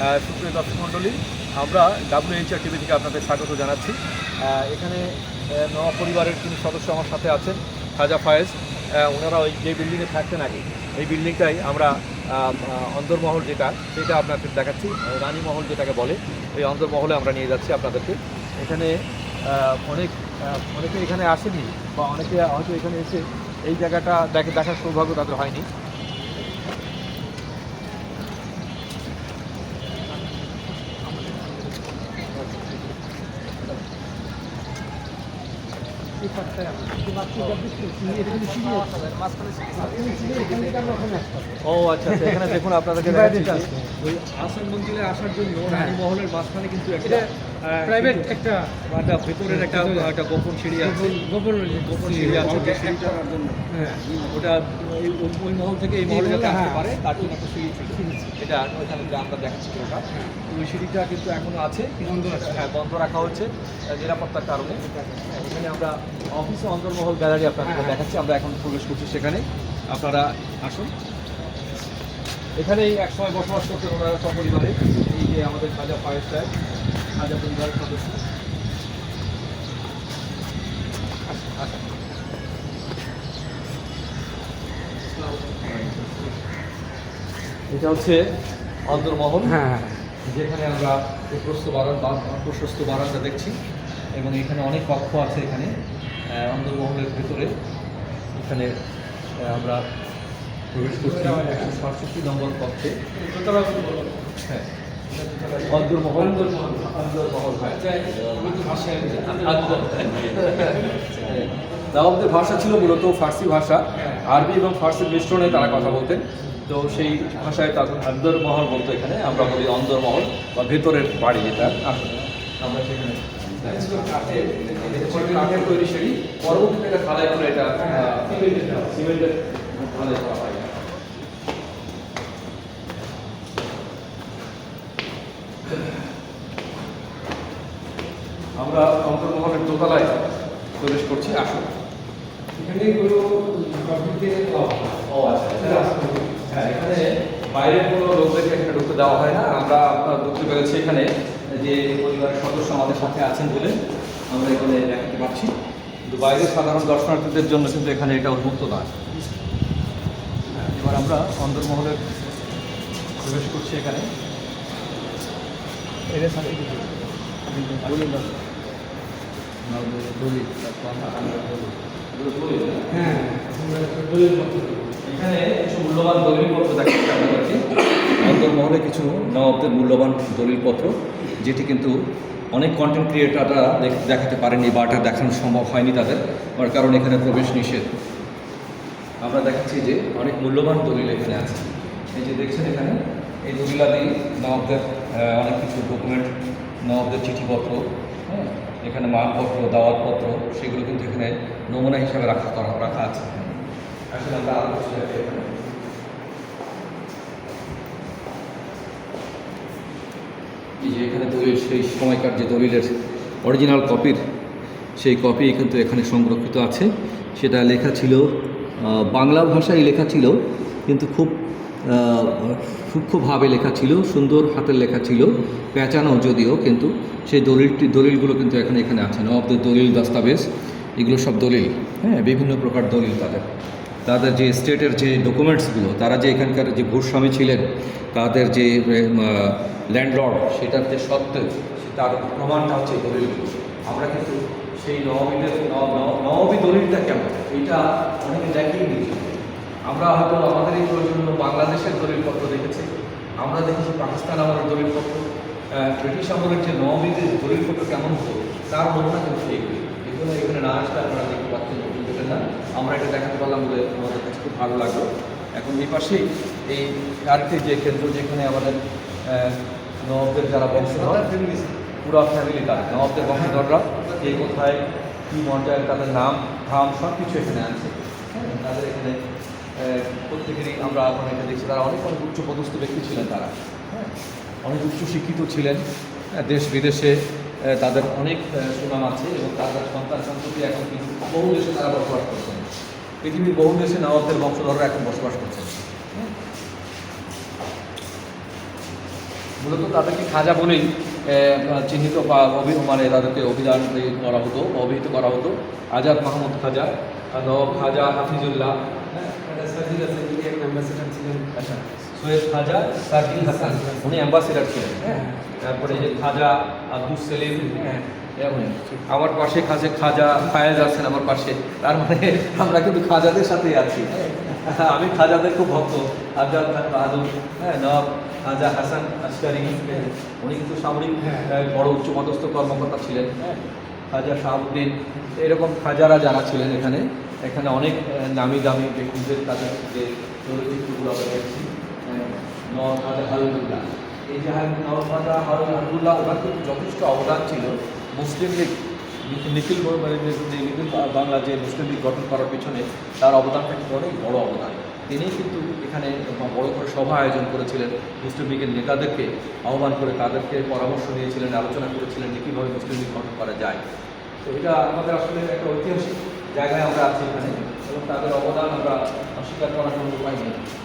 সুপ্রিয় দর্শক মণ্ডলী, আমরা ডাব্লিউএইচআর টিভি থেকে আপনাদের স্বাগত জানাচ্ছি। এখানে নওয়াব পরিবারের তিনি সদস্য আমার সাথে আছেন, খাজা ফায়েজ। ওনারা ওই যে বিল্ডিংয়ে থাকতেন আগে, এই বিল্ডিংটাই আমরা অন্দরমহল যেটা, সেটা আপনাদের দেখাচ্ছি। রানীমহল যেটাকে বলে, এই অন্দরমহলে আমরা নিয়ে যাচ্ছি আপনাদেরকে। এখানে অনেক অনেকে এখানে আসেনি, বা অনেকে হয়তো এখানে এসে এই জায়গাটা দেখে, দেখার সৌভাগ্য তাদের হয়নি। ও আচ্ছা আচ্ছা এখানে দেখুন আপনাদেরকে আসার মন্দিরে আসার জন্য রানী মহলের মাঝখানে কিন্তু একটা প্রাইভেট একটা একটা ভেতরের একটা একটা গোপন সিঁড়ি আছে। গোপন গোপন সিঁড়ি আছে সিঁড়িটা হ্যাঁ। ওটা ওই- ওই- ওই মহল থেকে এই মহলে যাতে আসতে হ্যাঁ। পারে তার জন্য একটা সিঁড়ি ছিল। এটা ওইখানে যে আমরা দেখাচ্ছি ওটা। ওই সিঁড়িটা কিন্তু এখনও আছে। বন্ধ আছে। হ্যাঁ বন্ধ রাখা হচ্ছে নিরাপত্তার কারণে। এখানে আমরা অফিসে অন্তর্মহল গ্যালারি আপনাদের হ্যাঁ। দেখাচ্ছি আমরা এখন প্রবেশ করছি সেখানে। আপনারা আসুন। এখানেই একসময় বসবাস করতেন ওনারা সপরিবারে এই যে আমাদের খাজা ফায়ার স্টাইল খাজা পরিবারের সদস্য। এটা হচ্ছে অন্তর্মহল হ্যাঁ যেখানে আমরা এই প্রস্ত বারান্দা প্রশস্ত বারান্দা দেখছি এবং এখানে অনেক কক্ষ আছে এখানে। আহ, অন্দরমহলের ভেতরে এখানে আমরা প্রবেশ করছি। একশো সাতষট্টি নম্বর কক্ষে। হ্যাঁ। অন্দরমহল। নবাবদের ভাষা ছিল মূলত ফার্সি ভাষা। আরবি এবং ফার্সির মিশ্রণে তারা কথা বলতেন। তো সেই ভাষায় তখন অন্দরমহল বলতো এখানে। আমরা বলি অন্দরমহল বা ভেতরের বাড়ি আসলে আমরা সেখানে কাঠের তৈরি সিঁড়ি। পরবর্তীতে এটা ঢালাই করে এটা সিমেন্টের ঢালাই করা হয় আমরা অন্তর্মহলের দোতলায় প্রবেশ করছি আসুন এখানে কোনো ও আচ্ছা হ্যাঁ এখানে বাইরের কোনো লোকদেরকে এখানে ঢুকতে দেওয়া হয় না। আমরা আপনার ঢুকতে পেরেছি এখানে যে পরিবারের সদস্য আমাদের সাথে আছেন বলে আমরা এখানে দেখাতে পারছি। কিন্তু বাইরের সাধারণ দর্শনার্থীদের জন্য কিন্তু এখানে এটা উন্মুক্ত নয় হ্যাঁ, এবার আমরা অন্দরমহলের প্রবেশ করছি এখানে। এর সাথে কিছু হ্যাঁ কিছু মূল্যবান দলিলপত্র কিছু নবাবদের মূল্যবান দলিলপত্র, যেটি কিন্তু অনেক কন্টেন্ট ক্রিয়েটাররা দেখাতে পারেনি বা এটা দেখানো সম্ভব হয়নি তাদের কারণ এখানে প্রবেশ নিষেধ। আমরা দেখাচ্ছি যে অনেক মূল্যবান দলিল এখানে আছে। এই যে দেখছেন এখানে, এই দলিলাদি নবাবদের অনেক কিছু ডকুমেন্ট নবাবদের চিঠিপত্র হ্যাঁ এখানে মানপত্র, দাওয়াতপত্র, সেগুলো কিন্তু এখানে নমুনা হিসাবে রাখা করা রাখা আছে। যে এখানে দলিল, সেই সময়কার যে দলিলের অরিজিনাল কপির সেই কপি কিন্তু এখানে সংরক্ষিত আছে। সেটা লেখা ছিল বাংলা ভাষায় লেখা ছিল, কিন্তু খুব সূক্ষ্মভাবে লেখা ছিল, সুন্দর হাতের লেখা ছিল, পেঁচানো যদিও কিন্তু সেই দলিলটি দলিলগুলো কিন্তু এখানে এখানে আছে। নবাবদের দলিল, দস্তাবেজ, এগুলো সব দলিল। হ্যাঁ বিভিন্ন প্রকার দলিল তাদের। তাদের যে স্টেটের যে ডকুমেন্টসগুলো, তারা যে এখানকার যে ভূস্বামী ছিলেন, তাদের যে ল্যান্ডলর্ড, সেটার যে সত্ত্ব তার প্রমাণটা হচ্ছে দলিলগুলো। আমরা কিন্তু সেই নবমীদের নবমী দলিলটা কেমন? এইটা অনেকে দেখেই নিয়েছি। আমরা হয়তো আমাদের এই প্রয়োজন্য বাংলাদেশের দলিলপত্র দেখেছি। আমরা দেখেছি পাকিস্তান আমলের দলিলপত্র। ব্রিটিশ আমলের যে নবমীদের দলিলপত্র কেমন হতো তার নমুনা কিন্তু এইগুলি। এগুলো এখানে না আসলে আপনারা দেখতে পাচ্ছেন নতুন না। আমরা এটা দেখাতে পারলাম বলে আমাদের কাছে খুব ভালো লাগল। এখন এই পাশেই এই আরেকটি যে কেন্দ্র যেখানে আমাদের নবাবদের যারা বংশধর পুরা ফ্যামিলি তার নবাবদের বংশধররা কে কোথায় কী মর্যাদায় তাদের নাম ধাম সব কিছু এখানে আছে। হ্যাঁ তাদের এখানে প্রত্যেকেরই আমরা এটা দেখছি। তারা অনেক অনেক উচ্চ পদস্থ ব্যক্তি ছিলেন তারা। হ্যাঁ অনেক উচ্চ শিক্ষিত ছিলেন। হ্যাঁ, দেশ বিদেশে তাদের অনেক সুনাম আছে এবং তাদের সন্তান সন্ততি এখন কিন্তু বহু দেশে তারা বসবাস করছেন। পৃথিবীর বহু দেশে নবাবদের বংশধররা এখন বসবাস করছেন। হ্যাঁ। মূলত তাদেরকে খাজা বলেই চিহ্নিত বা অভি মানে তাদেরকে অভিধান করা হতো অভিহিত করা হতো। আজাদ মাহমুদ খাজা নবাব খাজা হাফিজুল্লাহ হ্যাঁ আছে যিনি এক অ্যাম্বাসেডার ছিলেন। আচ্ছা সৈয়দ খাজা হাসান উনি অ্যাম্বাসেডার ছিলেন। হ্যাঁ। তারপরে এই যে খাজা আব্দুল সেলিম হ্যাঁ। আমার পাশে খাজে খাজা ফায়েজ আছেন আমার পাশে। তার মানে আমরা কিন্তু খাজাদের সাথেই আছি। হ্যাঁ, আমি খাজাদের খুব ভক্ত। আজাদ খান বাহাদুর হ্যাঁ নবাব খাজা হাসান আসকারি উনি কিন্তু সামরিক হ্যাঁ। বড় উচ্চপদস্থ কর্মকর্তা ছিলেন। হ্যাঁ। খাজা শাহাবুদ্দিন এরকম খাজারা যারা ছিলেন এখানে এখানে অনেক নামি দামি ব্যক্তিদের কাছে যে চলচ্চিত্রগুলো আমরা দেখছি আহ, নওয়াব এই যে হার- নওয়াব খাজা হারুন হারুল্লাহ ওনার কিন্তু যথেষ্ট অবদান ছিল। মুসলিম লীগ নিখিল মানে নিখিল বাংলা যে মুসলিম লীগ গঠন করার পিছনে তার অবদানটা কিন্তু অনেক বড় অবদান। তিনি কিন্তু এখানে বড় করে সভা আয়োজন করেছিলেন মুসলিম লীগের নেতাদেরকে আহ্বান করে তাদেরকে পরামর্শ দিয়েছিলেন আলোচনা করেছিলেন যে কীভাবে মুসলিম লীগ গঠন করা যায়। তো এটা আমাদের আসলে একটা ঐতিহাসিক জায়গায় আমরা আছি এখানে। এবং তাদের অবদান আমরা অস্বীকার করার কোনো উপায় নেই।